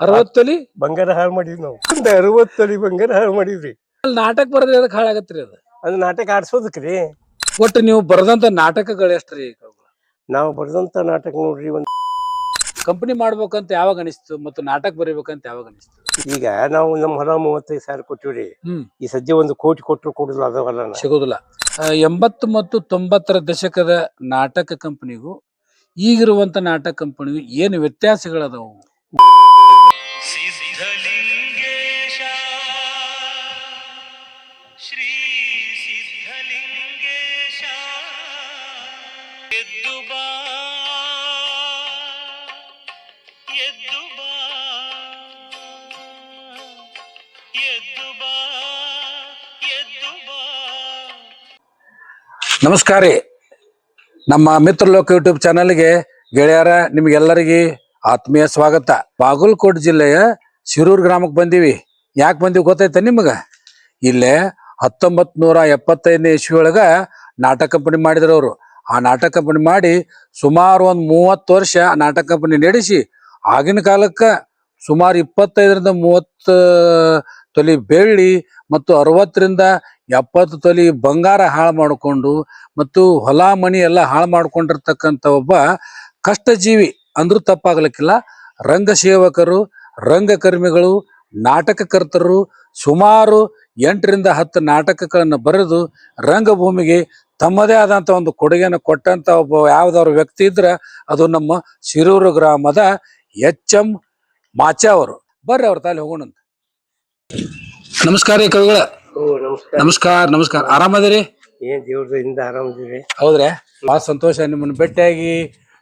ಅರವತ್ತು ತೊಲಿ ಬಂಗಾರ ಹಾಳು ಮಾಡಿದ್ವಿ ನಾವು. ಒಂದ್ ಅರವತ್ತು ತೊಲಿ ಬಂಗಾರ ಹಾಳು ಮಾಡಿದ್ವಿ. ಅಲ್ಲಿ ನಾಟಕ ಬರದ್ರೆ ಅದಕ್ಕೆ ಹಾಳಾಗತ್ರಿ ಅದು? ಅದು ನಾಟಕ ಆಡ್ಸೋದಕ್ರಿ. ಒಟ್ಟು ನೀವು ಬರೆದಂತ ನಾಟಕಗಳು ಎಷ್ಟ್ರಿ ನಾವು ಬರೆದಂತ ನಾಟಕ ನೋಡ್ರಿ ಒಂದ್ ಕಂಪನಿ ಮಾಡ್ಬೇಕಂತ ಯಾವಾಗ ಅನಿಸ್ತು ಮತ್ತು ನಾಟಕ ಬರೀಬೇಕಂತ ಯಾವಾಗ ಅನಿಸ್ತು? ಈಗ ನಾವು ನಮ್ಮ ಹೊಲ ಮೂವತ್ತೈದು ಸಾವಿರ ಕೊಟ್ಟಿವ್ರಿ. ಹ್ಮ್. ಈ ಸದ್ಯ ಒಂದು ಕೋಟಿ ಕೊಟ್ಟರು ಕೊಡುದಿಲ್ಲ ಅದ. ಸಿಗೋದಿಲ್ಲ. ಆ, ಎಂಬತ್ತು ಮತ್ತು ತೊಂಬತ್ತರ ದಶಕದ ನಾಟಕ ಕಂಪನಿಗೂ ಈಗಿರುವಂತ ನಾಟಕ ಕಂಪನಿಗೂ ಏನು ವ್ಯತ್ಯಾಸಗಳದಾವು? ನಮಸ್ಕಾರ ರೀ. ನಮ್ಮ ಮಿತ್ರಲೋಕ ಯೂಟ್ಯೂಬ್ ಚಾನಲ್ಗೆ ಗೆಳೆಯರ, ನಿಮ್ಗೆಲ್ಲರಿಗೆ ಆತ್ಮೀಯ ಸ್ವಾಗತ. ಬಾಗಲಕೋಟೆ ಜಿಲ್ಲೆಯ ಶಿರೂರು ಗ್ರಾಮಕ್ಕೆ ಬಂದೀವಿ. ಯಾಕೆ ಬಂದೀವಿ ಗೊತ್ತೈತೆ ನಿಮಗೆ? ಇಲ್ಲೇ ಹತ್ತೊಂಬತ್ ನೂರ ಎಪ್ಪತ್ತೈದನೇ ಇಸ್ವಿ ಒಳಗೆ ನಾಟಕ ಕಂಪನಿ ಮಾಡಿದ್ರು ಅವರು. ಆ ನಾಟಕ ಕಂಪನಿ ಮಾಡಿ ಸುಮಾರು ಒಂದು ಮೂವತ್ತು ವರ್ಷ ನಾಟಕ ಕಂಪನಿ ನಡೆಸಿ ಆಗಿನ ಕಾಲಕ್ಕ ಸುಮಾರು ಇಪ್ಪತ್ತೈದರಿಂದ ಮೂವತ್ತು ತೊಲಿ ಬೆಳ್ಳಿ ಮತ್ತು ಅರವತ್ತರಿಂದ ಎಪ್ಪತ್ತು ತೊಲಿ ಬಂಗಾರ ಹಾಳು ಮಾಡಿಕೊಂಡು ಮತ್ತು ಹೊಲ ಮಣಿ ಎಲ್ಲ ಹಾಳು ಮಾಡಿಕೊಂಡಿರ್ತಕ್ಕಂಥ ಒಬ್ಬ ಕಷ್ಟಜೀವಿ ಅಂದರೂ ತಪ್ಪಾಗಲಿಕ್ಕಿಲ್ಲ. ರಂಗ ಸೇವಕರು ರಂಗಕರ್ಮಿಗಳು ನಾಟಕಕರ್ತರು ಸುಮಾರು ಎಂಟರಿಂದ ಹತ್ತು ನಾಟಕಗಳನ್ನು ಬರೆದು ರಂಗಭೂಮಿಗೆ ತಮ್ಮದೇ ಆದಂಥ ಒಂದು ಕೊಡುಗೆಯನ್ನು ಕೊಟ್ಟಂಥ ಒಬ್ಬ ಯಾವುದಾದ್ರು ವ್ಯಕ್ತಿ ಇದ್ರೆ ಅದು ನಮ್ಮ ಶಿರೂರು ಗ್ರಾಮದ ಎಚ್ ಎಂ ಮಾಚ ಅವರು. ಬರ್ರಿ ಅವ್ರ ತಾಲಿ ಹೋಗೋಣಂತ. ನಮಸ್ಕಾರ ರೀ ಕವಿಗಳ. ನಮಸ್ಕಾರ. ನಮಸ್ಕಾರ ಆರಾಮದಿರಿ? ಏನ್ ದೇವ್ರದ ಇಂದ ಆರಾಮದಿರಿ? ಹೌದ್ರಿ? ಬಹಳ ಸಂತೋಷ. ನಿಮ್ಮನ್ನ ಭೇಟಿಯಾಗಿ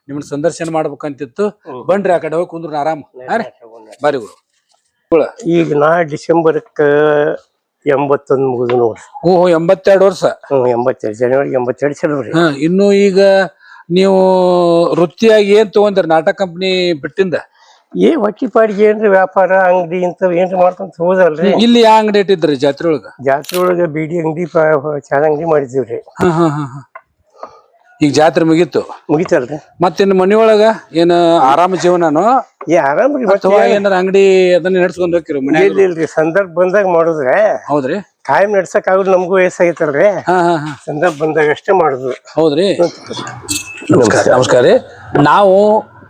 ನಿಮ್ಮನ್ನ ಸಂದರ್ಶನ ಮಾಡ್ಬೇಕಂತಿತ್ತು. ಬನ್ರಿ ಆ ಕಡೆ ಹೋಗಿ ಕುಂದ್ರ ಆರಾಮ. ಬರ್ರಿ ಗುರು. ಈಗ ನಾ ಡಿಸೆಂಬರ್ಕ್ ಎಂಬತ್ತೊಂದು ಮುಗಿದು ನೋಡ್ರಿ. ಓಹೋ ಎಂಬತ್ತೆರಡು ವರ್ಷ. ಹ್ಮ್ ಎಂಬತ್ತೆರಡು ಜನವರಿ ಎಂಬತ್ತೆರಡು ಹಾ ಇನ್ನು ಈಗ ನೀವು ವೃತ್ತಿಯಾಗಿ ಏನ್ ತಗೊಂಡ್ರಿ? ನಾಟಕ ಕಂಪನಿ ಬಿಟ್ಟಿಂದ? ಏ ಹೊಟ್ಟಿ ಪಾಡಿಗೆ ಏನ್ರಿ ವ್ಯಾಪಾರ ಅಂಗಡಿ ಇಂಥವ್ ಏನ್ರಿ ಮಾಡ್ಕೊಂತ ಹೋದಲ್ರಿ? ಇಲ್ಲಿ ಯಾವ ಅಂಗಡಿ ಇಟ್ಟಿದ್ರಿ ಜಾತ್ರೆ ಒಳಗ? ಜಾತ್ರೆ ಒಳಗ ಬೀಡಿ ಅಂಗಡಿ ಚಾದ ಅಂಗಡಿ ಮಾಡಿದ್ದೀವ್ರಿ. ಹಾ ಹಾ ಹಾ. ಈಗ ಜಾತ್ರೆ ಮುಗೀತು. ಮುಗಿತಲ್ರಿ. ಮತ್ತಿನ್ ಮನಿಯೊಳಗ ಏನ ಆರಾಮ ಜೀವನನೋ? ಏ ಆರಾಮ ಮತ್ತೆ ಅಥವಾ ಏನಾರ ಅಂಗಡಿ ಅದನ್ನ ನಡ್ಸ್ಕೊಂಡ್ ಹೋಗಿರಿ ಮನ್ಯಾಗ? ಇಲ್ಲ ಇಲ್ರಿ ಸಂದರ್ಭ ಬಂದಾಗ ಮಾಡುದ್ರೆ ಹೌದ್ರಿ. ಕಾಯಂ ನಡ್ಸಕ್ ಆಗುದು ನಮಗೂ ವಯಸ್ಸಾಗೈತಲ್ರಿ ಹಾ ಹಾ ಹಾ. ಸಂದರ್ಭ ಬಂದಾಗ ಅಷ್ಟೇ ಮಾಡುದು. ಹೌದ್ರಿ. ನಮಸ್ಕಾರ. ನಮಸ್ಕಾರ. ರೀ. ನಾವು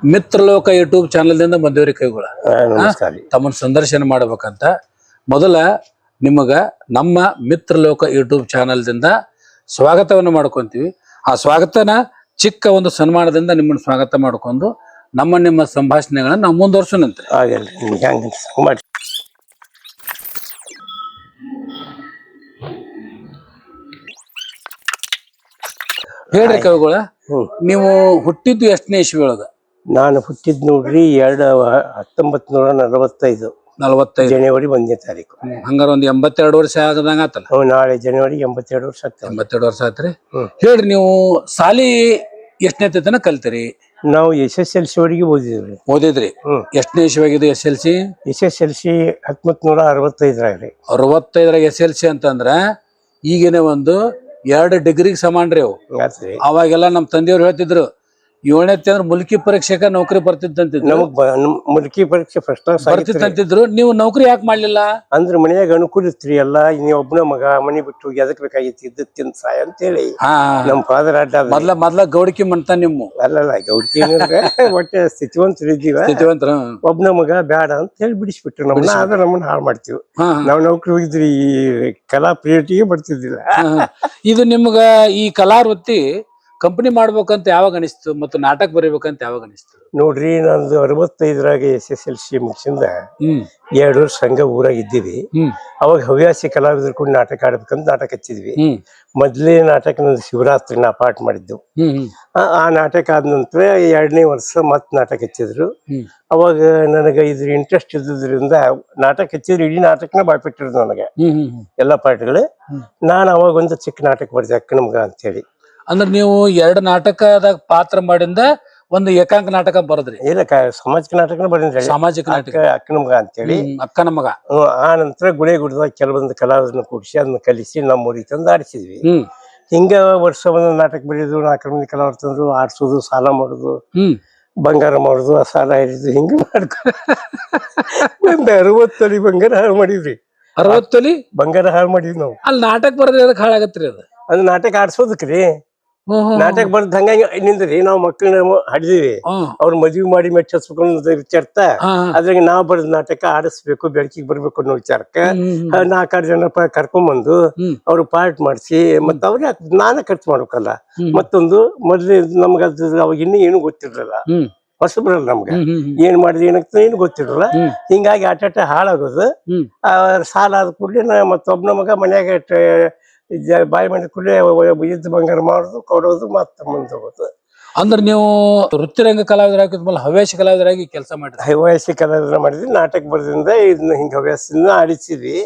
ಮಿತ್ರಲೋಕ ಯೂಟ್ಯೂಬ್ ಚಾನಲ್ ದಿಂದ ಬಂದೇವ್ರಿ ಕೈಗಳ. ಆ, ನಮಸ್ಕಾರ ರೀ. ತಮ್ಮನ್ನ ಸಂದರ್ಶನ ಮಾಡ್ಬೇಕಂತ. ಮೊದಲ ನಿಮಗ ನಮ್ಮ ಮಿತ್ರಲೋಕ ಯೂಟ್ಯೂಬ್ ಚಾನಲ್ ದಿಂದ ಸ್ವಾಗತವನ್ನು ಮಾಡ್ಕೊಂತೀವಿ. ಆ ಸ್ವಾಗತನ ಚಿಕ್ಕ ಒಂದು ಸನ್ಮಾನದಿಂದ ನಿಮ್ಮನ್ನು ಸ್ವಾಗತ ಮಾಡ್ಕೊಂಡು ನಮ್ಮ ನಿಮ್ಮ ಸಂಭಾಷಣೆಗಳನ್ನ ನಾವು ಮುಂದುವರ್ಸೋಣಂತೆ. ಹೇಳ್ರಿ ಕವಿಗಳ ನೀವು ಹುಟ್ಟಿದ್ದು ಎಷ್ಟನೇ ಇಸ್ವಿ ಒಳಗ ನಾನು ಹುಟ್ಟಿದ್ ನೋಡ್ರಿ ಎರಡು ಹತ್ತೊಂಬತ್ ನೂರ ನಲವತ್ತೈದು. ನಲವತ್ತೈದು. ಜನವರಿ ಒಂದನೇ ತಾರೀಕು. ಹಂಗಾರ ಒಂದ್ ಎಂಬತ್ತೆರಡು ವರ್ಷ ಆಗದಂಗ ಆತಲ್ಲ? ನಾಳೆ ಜನವರಿ ಎಂಬತ್ತೆರಡು ವರ್ಷ ಆಗ್ತದೆ. ಎಂಬತ್ತೆರಡು ವರ್ಷ ಆತ್ರಿ. ಹೇಳ್ರಿ ನೀವು ಸಾಲಿ ಎಷ್ಟನೇ ತನ ಕಲ್ತಿರಿ? ನಾವು ಎಸ್ ಎಸ್ ಎಲ್ ಸಿ ವರೆಗೆ ಓದಿದ್ರಿ ಓದಿದ್ರಿ? ಹ್ಮ್. ಎಷ್ಟನೇ ಇಸ್ವಿಯಾಗಿದೆ S L C? S S L C ಹತ್ತೊಂಬತ್ ನೂರ ಅರವತ್ತೈದರಾಗ ರೀ ಅರವತ್ತೈದರಾಗ ಎಸ್ ಎಲ್ ಸಿ ಅಂತಂದ್ರ ಈಗಿನ ಒಂದು ಎರಡು ಡಿಗ್ರಿಗೆ ಸಮಾನ ರೀ ಅವು ಆತ್ರಿ. ಅವಾಗೆಲ್ಲ ನಮ್ಮ ತಂದೆಯವ್ರು ಹೇಳ್ತಿದ್ರು ಏಳನೇ ಅಂದ್ರೆ ಮುಲ್ಕಿ ಪರೀಕ್ಷೆಗ ನೌಕರಿ ಬರ್ತಿದ್ದಂತಿದ್ರು. ನಮಗ್ ಬ- ನಮ್ ಮುಲ್ಕಿ ಪರೀಕ್ಷೆ ಫಸ್ಟ್ ಕ್ಲಾಸ್ ಬರ್ತಿದ್ದಂತಿದ್ರು. ನೀವು ನೌಕರಿ ಯಾಕೆ ಮಾಡ್ಲಿಲ್ಲ? ಅಂದ್ರೆ ಮನೆಯಾಗ ಅನುಕೂಲ ಇತ್ರಿ ಎಲ್ಲಾ. ನೀ ಒಬ್ಬನ ಮಗ ಮನೆ ಬಿಟ್ಟು ಎದಕ್ ಬೇಕಾಗಿತ್ತು? ಇದ್ದ ತಿಂದ ಸಾಯ ಅಂತೇಳಿ. ಹಾ ನಮ್ ಫಾದರ್ ಅಡ್ಡ ಅದ. ಮೊದ್ಲ ಮೊದ್ಲ ಗೌಡಕಿ ಮಂತ ನಿಮ್ಮ. ಅಲ್ಲಲ್ಲ ಗೌಡಕಿ ಒಟ್ಟೆ ಸ್ಥಿತಿವಂತರು ಇದ್ದೀವ ಸ್ಥಿತಿವಂತರ ಒಬ್ನ ಮಗ ಬೇಡ ಅಂತ ಹೇಳಿ ಬಿಡಿಸ್ಬಿಟ್ರು. ನಮ್ಮನ್ನ ಆದ್ರೆ ನಮ್ಮನ್ನ ಹಾಳು ಮಾಡ್ತೀವಿ ಹಾ ನಾವ್ ನೌಕರಿ ಹೋಗಿದ್ರಿ ಈ ಕಲಾ ಪಿರಿಯಡ್ಗೆ ಬರ್ತಿದ್ದಿಲ್ಲ. ಹಾ, ಹಾ. ಇದು ನಿಮ್ಗ ಈ ಕಲಾ ವೃತ್ತಿ ಕಂಪನಿ ಮಾಡ್ಬೇಕಂತ ಯಾವಾಗ ಅನಿಸ್ತು ಮತ್ತು ನಾಟಕ ಬರೀಬೇಕಂತ ಯಾವಾಗ ಅನಿಸ್ತು? ನೋಡ್ರಿ ನಂದು ಅರವತ್ತೈದರಾಗ ಎಸ್ ಎಸ್ ಎಲ್ ಸಿ ಮುಗಿಸಿಂದ ಹ್ಮ್. ಎರಡು ವರ್ಷ ಹಂಗ ಊರಾಗ ಇದ್ದೀವಿ. ಹ್ಮ್. ಅವಾಗ ಹವ್ಯಾಸಿ ಕಲಾವಿದ್ರು ಕೂಡ ನಾಟಕ ಆಡ್ಬೇಕಂತ ನಾಟಕ ಹಚ್ಚಿದ್ವಿ. ಹ್ಮ್. ಮೊದ್ಲೇ ನಾಟಕ ನಂದು ಶಿವರಾತ್ರಿ ನಾ ಪಾಠ ಮಾಡಿದ್ದು. ಹ್ಮ್ ಹ್ಮ್. ಆ- ಆ ನಾಟಕ ಆದ ನಂತರ ಎರಡನೇ ವರ್ಷ ಮತ್ ನಾಟಕ ಹಚ್ಚಿದ್ರು. ಹ್ಮ್. ಅವಾಗ ನನಗೆ ಇದ್ರ ಇಂಟ್ರೆಸ್ಟ್ ಇದ್ದಿದ್ರಿಂದ ನಾಟಕ ಹಚ್ಚಿದ್ರು ಇಡೀ ನಾಟಕನ ಬಾಯ್ಬಿಟ್ಟಿರೋದು ನನಗೆ. ಹ್ಮ್ ಹ್ಮ್ ಹ್ಮ್. ಎಲ್ಲಾ ಪಾಠಗಳು. ಹ್ಮ್. ನಾನು ಅವಾಗ ಒಂದು ಚಿಕ್ಕ ನಾಟಕ ಬರ್ದೆ ಮಗ ಅಂತೇಳಿ. ಅಂದ್ರ ನೀವು ಎರಡು ನಾಟಕದಾಗ ಪಾತ್ರ ಮಾಡಿಂದ ಒಂದು ಏಕಾಂಕ ನಾಟಕ ಬರದ್ರಿ. ಇಲ್ಲ ಕ ಸಾಮಾಜಿಕ ನಾಟಕನ ಬರ್ದಿದ್ದೆ ಸಾಮಾಜಿಕ ನಾಟಕ. ಅಕ್ಕ ಅಕ್ಕನ ಮಗ ಅಂತೇಳಿ. ಹ್ಮ್, ಅಕ್ಕನ ಮಗ. ಹ್ಮ್, ಆ ನಂತರ ಗುಳೆ ಗುಡ್ದಾಗ ಕೆಲವೊಂದು ಕಲಾವಿದರನ್ನ ಕೂಡಿಸಿ ಅದನ್ನ ಕಲಿಸಿ ನಮ್ಮ ಊರಿಗೆ ತಂದು ಆಡಿಸಿದ್ವಿ. ಹ್ಮ್. ಹಿಂಗ ವರ್ಷ ಒಂದು ನಾಟಕ ಬರೆಯೋದು ನಾಲ್ಕು ಮಂದಿ ಕಲಾವಿದ್ರು ತಂದ್ರು ಆಡ್ಸೋದು ಸಾಲ ಮಾಡೋದು ಹ್ಮ್. ಬಂಗಾರ ಮಾಡುದು ಆ ಸಾಲ ಹಿಡಿದು ಹಿಂಗ ಮಾಡ್ತಾರೆ ಒಂದು ಅರವತ್ತು ತೊಲಿ ಬಂಗಾರ ಹಾಳು ಮಾಡಿದ್ರಿ ಅರವತ್ತು ತೊಲಿ ಬಂಗಾರ ಹಾಳು ಮಾಡಿದ್ವಿ ನಾವು. ಅಲ್ಲಿ ನಾಟಕ ಬರದ್ರೆ ಅದಕ್ಕೆ ಹಾಳಾಗತ್ರಿ ಅದು? ಅದು ನಾಟಕ ಆಡ್ಸೋದಕ್ರಿ ನಾಟಕ ಬರ್ದ ಹಂಗಾಗಿ ನಿಂದ್ರಿ ನಾವು ಮಕ್ಕಳನ್ನ ಹಡಿದೀವಿ. ಅವ್ರ ಮದ್ವಿ ಮಾಡಿ ಮೆಚ್ಚಿಸ್ಬೇಕು ಅನ್ನೋದು ವಿಚಾರತ. ಅದ್ರಾಗ ನಾವ್ ಬರೆದ ನಾಟಕ ಆಡಿಸ್ಬೇಕು ಬೆಳಕಿಗೆ ಬರ್ಬೇಕು ಅನ್ನೋ ವಿಚಾರಕ್ಕ. ನಾಲ್ಕಾರು ಜನ ಕರ್ಕೊಂಬಂದು ಅವ್ರ ಅವ್ರು ಪಾರ್ಟ್ ಮಾಡಿಸಿ ಮತ್ತ ಅವ್ರಿಗೆ ನಾನೇ ಖರ್ಚು ಮಾಡ್ಬೇಕಲ್ಲ? ಮತ್ತೊಂದು ಮೊದ್ಲು ನಮ್ಗ ಅವಾಗ ಇನ್ನೂ ಏನು ಗೊತ್ತಿರಲಿಲ್ಲ. ಹೊಸಬ್ರಲ್ಲ ಹೊಸ ಬರಲ್ಲ ನಮ್ಗ. ಏನ್ ಮಾಡಿದ್ ಏನಾಗ್ತದೆ ಏನು ಗೊತ್ತಿರಲ್ಲ. ಹಿಂಗಾಗಿ ಆಟಾಟ ಹಾಳಾಗೋದು. ಹ್ಮ್. ಆ ಸಾಲ ಆದ ಕೂಡಲೇ ಮತ್ತೊಬ್ಬನ ಮಗ ಮನ್ಯಾಗ ಬಾಯಿ ಮಾಡಿದ ಕೂಡಲೇ ಇದ್ದ ಬಂಗಾರ ಮಾಡೋದು ಕೊಡೋದು ಮತ್ತೆ ಮುಂದೆ ಹೋಗೋದು ಅಂದ್ರೆ ನೀವು ವೃತ್ತಿರಂಗ ಕಲಾವಿದರಾಗಿ ಹವ್ಯಾಸಿ ಹವ್ಯಾಸ ಕಲಾವಿದರಾಗಿ ಕೆಲಸ ಮಾಡಿದ್ರಿ? ಹವ್ಯಾಸಿ ಕಲಾವಿದರ ಮಾಡಿದ್ವಿ ನಾಟಕ ಬರ್ದಿಂದ ಇದನ್ನ ಹಿಂಗ ಹವ್ಯಾಸದಿಂದ ಆಡಿಸಿದ್ವಿ.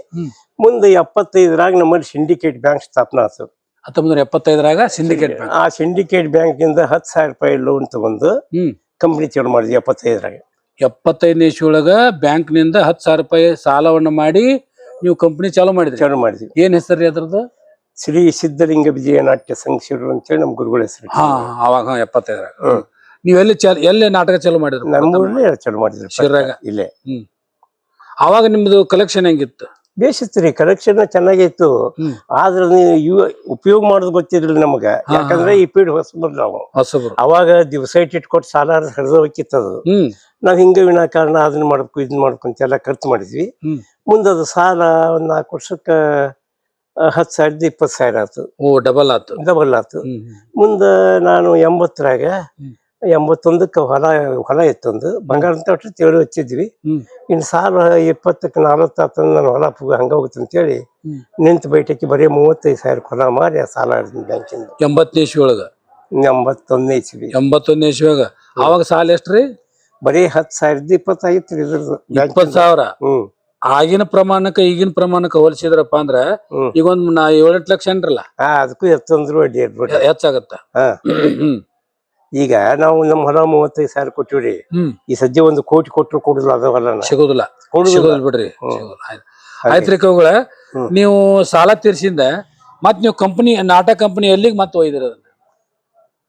ಮುಂದೆ ಎಪ್ಪತ್ತೈದರಾಗ ನಮ್ಮಲ್ಲಿ ಸಿಂಡಿಕೇಟ್ ಬ್ಯಾಂಕ್ ಸ್ಥಾಪನೆ ಆಯ್ತು ಹತ್ತೊಂಬತ್ತು ಎಪ್ಪತ್ತೈದರಾಗ ಸಿಂಡಿಕೇಟ್ ಬ್ಯಾಂಕ್ ಆ ಸಿಂಡಿಕೇಟ್ ಬ್ಯಾಂಕ್ ಇಂದ ಹತ್ತು ಸಾವಿರ ರೂಪಾಯಿ ಲೋನ್ ತಗೊಂಡು ಕಂಪ್ನಿ ಚಾಲು ಮಾಡಿದ್ವಿ ಎಪ್ಪತ್ತೈದರಾಗ. ಎಪ್ಪತ್ತೈದನೇ ಇಸ್ವಿಯೊಳಗ ಬ್ಯಾಂಕ್ನಿಂದ ಹತ್ತು ಸಾವಿರ ರೂಪಾಯಿ ಸಾಲವನ್ನು ಮಾಡಿ ನೀವು ಕಂಪ್ನಿ ಚಾಲೂ ಮಾಡಿದ್ರಿ? ಚಾಲು ಮಾಡಿದ್ವಿ. ಏನ್ ಹೆಸರು ಅದ್ರದ್ದು? ಶ್ರೀ ಸಿದ್ಧಲಿಂಗ ವಿಜಯ ನಾಟ್ಯ ಸಂಘ ಅಂತೇಳಿ ನಮ್ಮ ಗುರುಗಳ ಹೆಸರು ಹಾ ಅವಾಗ ಎಪ್ಪತ್ತೈದರಾಗ. ನೀವ್ ಎಲ್ಲಿ ಚಾಲ ಎಲ್ಲಿ ನಾಟಕ ಚಾಲು ಮಾಡಿದ್ರು? ನಮ್ಮೂರಲ್ಲೇ ಚಾಲು ಮಾಡಿದ್ರು. ಶಿರಾಗ ಇಲ್ಲೇ. ಹ್ಮ್. ಅವಾಗ ನಿಮ್ದು ಕಲೆಕ್ಷನ್ ಹೆಂಗಿತ್ತು? ಬೇಸಿತ್ತು ರೀ ಕಲೆಕ್ಷನ್ ಚೆನ್ನಾಗಿತ್ತು. ಆದ್ರೆ ನೀವು ಇವ ಉಪಯೋಗ ಮಾಡೋದು ಗೊತ್ತಿರ್ಲಿಲ್ಲ ನಮಗ. ಯಾಕಂದ್ರೆ ಈ ಪೀಡ್ ಹೊಸಬರು ನಾವು. ಹೊಸಬ್ರು ಅವಾಗ ದಿವಸ ಇಟ್ಕೊಟ್ಟು ಸಾಲ ಹರಿದ ಹೋಗಿತ್ತದು ನಾವು ನಾವ್ ಹಿಂಗ ವಿನಾಕಾರಣ ಅದನ್ನ ಮಾಡ್ಬೇಕು ಇದನ್ನ ಮಾಡ್ಬೇಕು ಅಂತೆಲ್ಲ ಖರ್ಚು ಮಾಡಿದ್ವಿ. ಮುಂದದು ಮುಂದೆ ಅದು ಸಾಲ ಒಂದ್ ನಾಲ್ಕು ವರ್ಷಕ್ಕ ಹತ್ತು ಸಾವಿರದ ಇಪ್ಪತ್ತು ಸಾವಿರ ಆಯ್ತು ಓ ಡಬಲ್ ಆಯ್ತು ಡಬಲ್ ಆಯ್ತು. ಮುಂದೆ ನಾನು ಎಂಬತ್ತರಾಗ. ಎಂಬತ್ತೊಂದಕ್ಕೆ ಹೊಲ ಹೊಲ ಇತ್ತೊಂದು ಬಂಗಾರ ಅಂತ ತೇಳಿ ತೇಳು ಹಚ್ಚಿದ್ವಿ. ಇನ್ನು ಸಾಲ ಇಪ್ಪತ್ತಕ್ಕೆ ನಲವತ್ತಾತ ನಾನು ಹೊಲ ಹಂಗೆ ಹೋಗುತ್ತೆ ಅಂತೇಳಿ ನಿಂತು ಬೈಟಕ್ಕೆ ಬರೀ ಮೂವತ್ತೈದು ಸಾವಿರ ಹೊಲ ಮಾಡಿ ಆ ಸಾಲ ಆಡಿದ್ವಿ ಬ್ಯಾಂಕಿಂದ. ಎಂಬತ್ತನೇ ಇಸ್ವಿ ಒಳಗ ಎಂಬತ್ತೊಂದನೇ ಇಸ್ವಿ. ಎಂಬತ್ತೊಂದನೇ ಇಸ್ವಿಯಾಗ ಅವಾಗ ಸಾಲ ಎಷ್ಟು ರೀ ಬರೀ ಹತ್ತು ಸಾವಿರದ ಇಪ್ಪತ್ತೈದು ಇದ್ರದ್ದು. ಇಪ್ಪತ್ತು. ಸಾವಿರ? ಹ್ಮ್. ಆಗಿನ ಪ್ರಮಾಣಕ್ಕ ಈಗಿನ ಪ್ರಮಾಣಕ್ಕ ಹೋಲಿಸಿದ್ರಪ್ಪ ಅಂದ್ರ ಹ್ಮ್. ಈಗ ಒಂದ್ ನಾ ಏಳೆಂಟ್ ಲಕ್ಷ ಏನ್ರಲ್ಲ? ಅದಕ್ಕೂ ಎತ್ತಂದ್ರು ಅಡ್ಡಿ ಇರ್ಬಿಟ್ಟು ಹೆಚ್ಚಾಗತ್ತ. ಹಾ. ಹ್ಮ್. ಈಗ ನಾವು ನಮ್ಮ ಹೊಲ ಮೂವತ್ತೈದು ಸಾವಿರ ಕೊಟ್ಟಿವ್ರಿ. ಹ್ಮ್. ಈ ಸದ್ಯ ಒಂದು ಕೋಟಿ ಕೊಟ್ಟರು ಕೊಡುದಿಲ್ಲ ಅದು ಸಿಗುದಿಲ್ಲ ಸಿಗೋದಿಲ್ಲ. ಕೊಡುದಿಲ್ಲ. ಸಿಗೋದಿಲ್ಲ ಬಿಡ್ರಿ. ಹ್ಮ್. ಸಿಗೋದಿಲ್ಲ. ಆಯ್ತ್. ಆಯ್ತ್ರಿ ಕವುಗಳ ಹ್ಮ್. ನೀವು ಸಾಲ ತೀರ್ಸಿಂದ ಮತ್ ನೀವು ಕಂಪನಿ ನಾಟಕ ಕಂಪನಿ ಎಲ್ಲಿಗೆ ಮತ್ತೆ ಒಯ್ದಿರ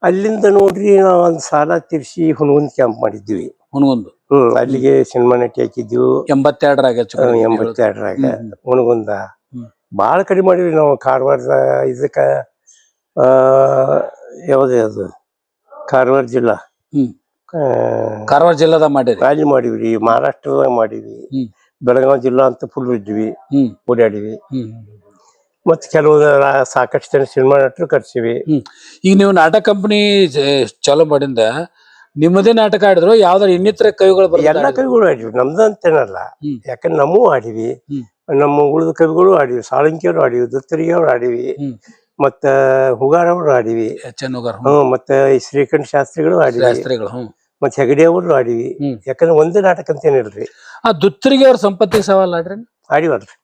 ಅಲ್ಲಿಂದ ನೋಡ್ರಿ ನಾವು ಒಂದು ಸಾಲ ತೀರ್ಸಿ ಹುಣಗುನ್ ಕ್ಯಾಂಪ್ ಮಾಡಿದ್ವಿ. ಹುಣಗುಂದು. ಹ್ಮ್ ಅಲ್ಲಿಗೆ ಸಿನಿಮಾ ನಟಿ ಹಾಕಿದ್ವಿ. ಎಂಬತ್ತೆರಡರಾಗ. ಎಂಬತ್ತೆರಡರಾಗ ಹ್ಮ್, ಹ್ಮ್. ಹುಣಗುಂದ. ಹ್ಮ್. ಬಾಳ ಕಡಿಮೆ ಮಾಡಿವಿ ನಾವು ಕಾರವಾರದ ಇದಕ್ಕ ಆ ಯಾವ್ದು ಅದು? ಕಾರವಾರ ಜಿಲ್ಲಾ. ಹ್ಮ್. ಆ, ಕಾರವಾರ ಜಿಲ್ಲಾದ ಮಾಡಿರಿ. ಅಲ್ಲಿ ಮಾಡಿವ್ರಿ ಮಹಾರಾಷ್ಟ್ರದಾಗ ಮಾಡಿವಿ ಹ್ಮ್. ಬೆಳಗಾವಿ ಜಿಲ್ಲಾ ಅಂತ ಫುಲ್ ಇದ್ವಿ. ಹ್ಮ್. ಓಡಾಡಿವಿ ಹ್ಮ್ ಮತ್ತೆ ಕೆಲವು ರಾ- ಸಾಕಷ್ಟು ಜನ ಸಿನಿಮಾ ನಟರು ಕರ್ಸಿವಿ. ಹ್ಮ್. ಈಗ ನೀವು ನಾಟಕ ಕಂಪನಿ ಚಾಲೂ ಮಾಡಿಂದ ನಿಮ್ಮದೇ ನಾಟಕ ಆಡಿದ್ರು ಯಾವ್ದಾರ ಇನ್ನಿತರ ಕವಿಗಳು ಎಲ್ಲ ಬರ್ತಾರೆ ಕವಿಗಳು ಆಡಿವಿ ನಮ್ದಂತೇನಲ್ಲ ಹ್ಮ್. ಯಾಕಂದ್ರೆ ನಮ್ಮೂ ಆಡಿವಿ. ಹ್ಮ್. ನಮ್ಮ ಉಳಿದ ಕವಿಗಳು ಆಡಿವಿ. ಸಾಳಂಕಿಯವರು ಆಡಿವಿ ದತ್ತರಿಯವರು ಅವ್ರು ಆಡಿವಿ. ಹ್ಮ್. ಮತ್ತ ಹುಗಾರವ್ರು ಆಡಿವಿ. ಚೆನ್ನುಗಾರ ಹ್ಮ್ ಮತ್ತೆ ಈ ಶ್ರೀಕಂಠ ಶಾಸ್ತ್ರಿಗಳು ಆಡಿವಿ. ಶಾಸ್ತ್ರಿಗಳು ಹ್ಮ್. ಮತ್ತೆ ಹೆಗಡೆ ಅವರು ಆಡಿವಿ. ಹ್ಮ್. ಯಾಕಂದ್ರೆ ಒಂದೇ ನಾಟಕ ಅಂತ ಏನಿಲ್ರಿ ಆ ದುತ್ತರಿಗೆ ಅವ್ರ ಸಂಪತ್ತಿಗೆ ಸವಾಲ್ ಆಡ್ರಿ ಆಡಿವಲ್ರಿ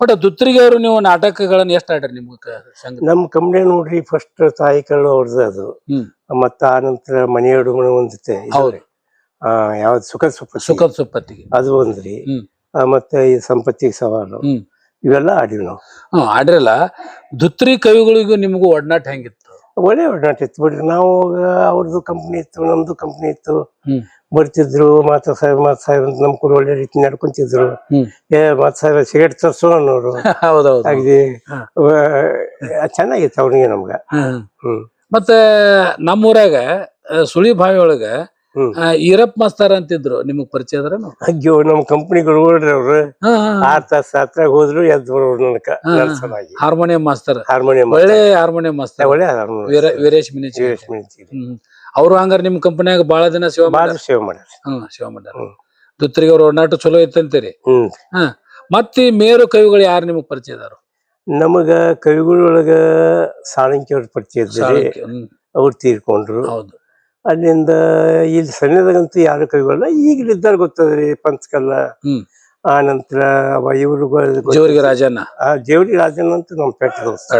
ಒಟ್ಟ ದುತ್ತರಿಗೆ ಅವರು ನೀವು ನಾಟಕಗಳನ್ನ ಎಷ್ಟ್ ಆಡ್ರಿ ನಿಮ್ಗೆ ನಮ್ಮ ಕಂಬಳಿ ನಮ್ ಕಂಪ್ನಿ ನೋಡ್ರಿ ಫಸ್ಟ್ ತಾಯಿ ಕಳ್ಳು ಅವ್ರದ್ದು ಅದು. ಹ್ಮ್. ಮತ್ತ ಆ ನಂತರ ಮನೆಯೊಡು ಒಂದಿತ್ತೆ ಹೌದು. ಆ ಯಾವ್ದು ಸುಖ ಸುಖ ಸುಖದ ಸುಪ್ಪತ್ತಿಗೆ ಅದು ಒಂದ್ರಿ ಹ್ಮ್. ಆ, ಮತ್ತೆ ಈ ಸಂಪತ್ತಿಗೆ ಸವಾಲು. ಹ್ಮ್. ಇವೆಲ್ಲ ಆಡಿವಿ ನಾವು. ಹ್ಮ್ ಆಡ್ರಲ್ಲ ದುತ್ರಿ ಕವಿಗಳಿಗೂ ನಿಮಗೂ ಒಡನಾಟ ಹೆಂಗಿತ್ತು? ಒಳ್ಳೆ ಒಡನಾಟ ಇತ್ತು ಬಿಡ್ರಿ. ನಾವು ಅವ್ರದ್ದು ಕಂಪ್ನಿ ಇತ್ತು ನಮ್ದು ಕಂಪ್ನಿ ಇತ್ತು. ಹ್ಮ್. ಬರ್ತಿದ್ರು ಮಾತ ಸಾಹೇಬ್ ಮಾತ ಸಾಹೇಬ್ ಅಂತ ನಮ್ ಕೂಡ ಒಳ್ಳೆ ರೀತಿ ನಡ್ಕೊಂತಿದ್ರು. ಏ ಮಾತ ಸಾಹೇಬ್ ಸಿಗರೇಟ್ ತರ್ಸೋ ಅನ್ನೋರು. ಹೌದೌದು. ಅಗದಿ. ಚೆನ್ನಾಗಿತ್ತು ಅವ್ರಿಗೆ ನಮ್ಗ. ಹ್ಮ್. ಮತ್ತೆ ನಮ್ಮೂರಾಗ ಸುಳಿ ಬಾವಿ ಒಳಗ ಈರಪ್ಪ ಮಾಸ್ತರ್ ಅಂತಿದ್ರು. ನಿಮಗ್ ಪರಿಚಯ ಅದ್ರ ಅಯ್ಯೋ ನಮ್ ಕಂಪ್ನಿಗಳು ಓಡ್ರಿ ಅವ್ರು. ಆರ್ ತಾಸ ಹತ್ರ ಹೋದ್ರು ಎದ್ದು ಬರೋರು ನನಕ ಹಾರ್ಮೋನಿಯಂ ಮಾಸ್ತರ್. ಹಾರ್ಮೋನಿಯಂ ಒಳ್ಳೆ ಹಾರ್ಮೋನಿಯಂ ಮಾಸ್ತರ್. ಒಳ್ಳೆ ವೀರ ವೀರೇಶ್ ಮಿನಿ ಹ್ಮ್. ಅವರು ಹಂಗಾರ ನಿಮ್ ಕಂಪನ್ಯಾಗ ಬಾಳ ದಿನ ಸೇವೆ ಬಾಳ ಮಾಡ್ಯಾರ? ಸೇವೆ ಮಾಡ್ಯಾರ. ಹ್ಮ್ ಸೇವೆ ಮಾಡ್ಯಾರ. ಹ್ಮ್. ದುತ್ತರಿಗೆ ಅವ್ರ ಒಡನಾಟ ಚಲೋ ಇತ್ತಂತೀರಿ ಹ್ಮ್. ಹಾ ಮತ್ತೆ ಮೇರು ಕವಿಗಳು ಯಾರು ನಿಮಗ್ ಪರಿಚಯ ಅದಾರ? ನಮಗ ಕವಿಗಳೊಳಗ ಸಾಳಂಕಿ ಅವ್ರ ಪರಿಚಯ ಇದ್ರಿ. ಹ್ಮ್. ಅವ್ರು ತೀರ್ಕೊಂಡ್ರು. ಹೌದು. ಅಲ್ಲಿಂದ ಇಲ್ಲಿ ಸಣ್ಣದಾಗಂತೂ ಯಾರು ಕವಿಗಳಲ್ಲ ಈಗಲಿದ್ದಾರ ಗೊತ್ತದ್ರಿ ಪಂಚಕಲ್ಲ. ಹ್ಮ್. ಆ ನಂತರ ಅವ ಇವ್ರು ಜೋರಿಗೆ ರಾಜಣ್ಣ. ಆ ಜೇವರಿ ರಾಜನ್ ಅಂತ ನಮ್ ಪೆಟ್ಟ ದೋಸ್ತ.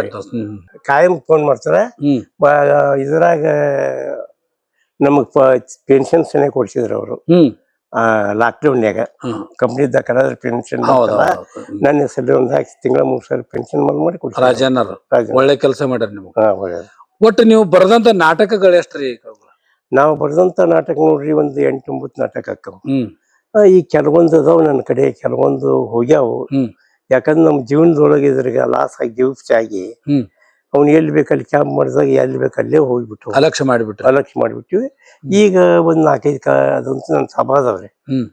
ಕಾಯಂ ಫೋನ್ ಮಾಡ್ತಾರ. ಹ್ಮ್. ಬ- ಇದ್ರಾಗ ನಮಗ್ ಪೆನ್ಷನ್ ಸನೆ ಕೊಡ್ಸಿದ್ರು ಅವರು. ಲಾಕ್ಡೌನ್ಯಾಗ ಹ್ಮ್. ಕಂಪ್ನಿದ ಪೆನ್ಷನ್. ನನ್ನ ಹೆಸರು ಒಂದ್ ಹಾಕಿ ತಿಂಗಳ ಮೂರ್ ಸಾವಿರ ಪೆನ್ಷನ್ ಮಾಡಿ ಮಾಡಿ ಕೊಡ್ತಾರೆ ರಾಜನರು ಒಳ್ಳೆ ಕೆಲಸ ಮಾಡ್ಯಾರ ನಿಮ್ಗೆ. ಒಟ್ಟು ನೀವು ಬರೆದಂತ ನಾಟಕಗಳು ಎಷ್ಟ್ರಿ? ನಾವು ಬರೆದಂತ ನಾಟಕ ನೋಡ್ರಿ ಒಂದು ಎಂಟು ಒಂಬತ್ತು ನಾಟಕ ಆಕ್ಕವು ಆ, ಈ ಕೆಲವೊಂದು ಅದಾವ ನನ್ನ ಕಡೆ ಕೆಲವೊಂದು ಹೋಗ್ಯಾವು. ಯಾಕಂದ್ರೆ ನಮ್ಮ ಜೀವನದೊಳಗೆ ಇದ್ರಿಗೆ ಲಾಸ್ ಆಗಿ ಗಿಫ್ಟ್ ಆಗಿ ಅವ್ನು ಎಲ್ಲಿ ಬೇಕಲ್ಲಿ ಕ್ಯಾಂಪ್ ಮಾಡಿದಾಗ ಎಲ್ಲಿ ಬೇಕಲ್ಲೇ ಹೋಗ್ಬಿಟ್ಟು ಅಲಕ್ಷ್ಯ ಮಾಡಿಬಿಟ್ಟು ಅಲಕ್ಷ್ಯ ಮಾಡಿಬಿಟ್ಟಿವಿ. ಈಗ ಒಂದ್ ನಾಲ್ಕೈದು ಕಾ ಅದಂತೂ ನನ್ನ ಸಮಾಧಾನ. ರೀ ಹ್ಮ್.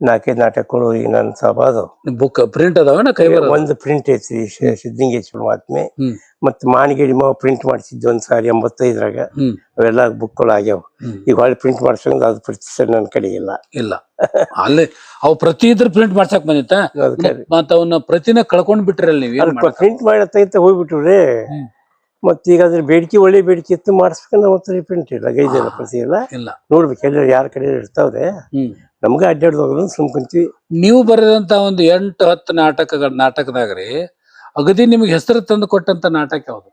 ನಾಲ್ಕೈದು ನಾಟಕಗಳು ಈಗ ನನ್ನ ಸಭಾದು ಬುಕ್ ಪ್ರಿಂಟ್ ಅದಾವ ಕೈ ಒಂದು ಪ್ರಿಂಟ್ ಐತಿ ಸಿದ್ಧಲಿಂಗೇಶ್ವರ ಮಹಾತ್ಮೆ. ಮತ್ತೆ ಮಾಣಿಗೇಡಿ ಮಾನಗಿಡಿ ಮಾವ ಪ್ರಿಂಟ್ ಮಾಡಿಸಿದ್ದು ಒಂದ್ ಸಾರಿ ಎಂಬತ್ತೈದ್ರಾಗ. ಅವೆಲ್ಲಾ ಬುಕ್ಗಳು ಆಗ್ಯಾವ. ಈಗ ಹೊಳ್ಳಿ ಪ್ರಿಂಟ್ ಮಾಡ್ಸಂಗ್ ಅದು ಪ್ರತಿಷ್ಠೆ ನನ್ನ ಕಡೆ ಇಲ್ಲ. ಇಲ್ಲ. ಅಲ್ಲೇ ಅವು ಪ್ರತಿ ಇದ್ರ ಪ್ರಿಂಟ್ ಮಾಡ್ಸಕ್ ಬಂದಿತ್ತ? ಮತ್ತ ಅವನ್ನ ಪ್ರತಿನ ಕಳ್ಕೊಂಡ್ ಬಿಟ್ರಲ್ಲ ನೀವು? ಪ್ರಿಂಟ್ ಮಾಡತ್ತ ಹೋಗ್ಬಿಟ್ರಿ ಮತ್ತ ಮತ್ ಈಗ ಅದ್ರ ಬೇಡಿಕೆ ಒಳ್ಳೆ ಬೇಡಿಕೆ ಇತ್ತು ಮಾಡಿಸ್ಬೇಕಂದ್ರೆ ಪ್ರಿಂಟ್ ಇಲ್ಲ. ಪ್ರತಿ ಇಲ್ಲ. ನೋಡ್ಬೇಕು ಎಲ್ಲರೂ ಯಾರ ಕಡೆ ಇರ್ತಾವ್ರೆ. ನಮ್ಗೆ ಅಡ್ಡಾಡ್ದೋಗ್ರು ಸುಮ್ ಕುಂತೀವಿ. ನೀವು ಬರೆದಂತ ಒಂದು ಎಂಟು ಹತ್ತು ನಾಟಕಗಳ ರೀ ಅಗದಿ ನಿಮ್ಗೆ ಹೆಸರು ತಂದು ಕೊಟ್ಟಂತ ನಾಟಕ ಯಾವ್ದು?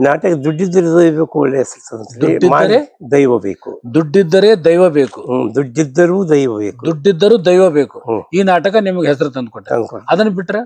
ನಾಟಕ ದುಡ್ಡಿದ್ದರೆ ದೈವಬೇಕು ಒಳ್ಳೆ ಹೆಸರು ತಂದ್ರೆ. ದುಡ್ಡಿದ್ದರೆ? ದೈವ ಬೇಕು. ದುಡ್ಡಿದ್ದರೆ ದೈವ ಬೇಕು. ಹ್ಮ್ ದುಡ್ಡಿದ್ದರೂ ದೈವ ಬೇಕು. ದುಡ್ಡಿದ್ದರೂ ದೈವ ಬೇಕು. ಹ್ಮ್. ಈ ನಾಟಕ ನಿಮ್ಗೆ ಹೆಸರು ತಂದು ಕೊಟ್ಟ ಅದನ್ನ ಬಿಟ್ರ?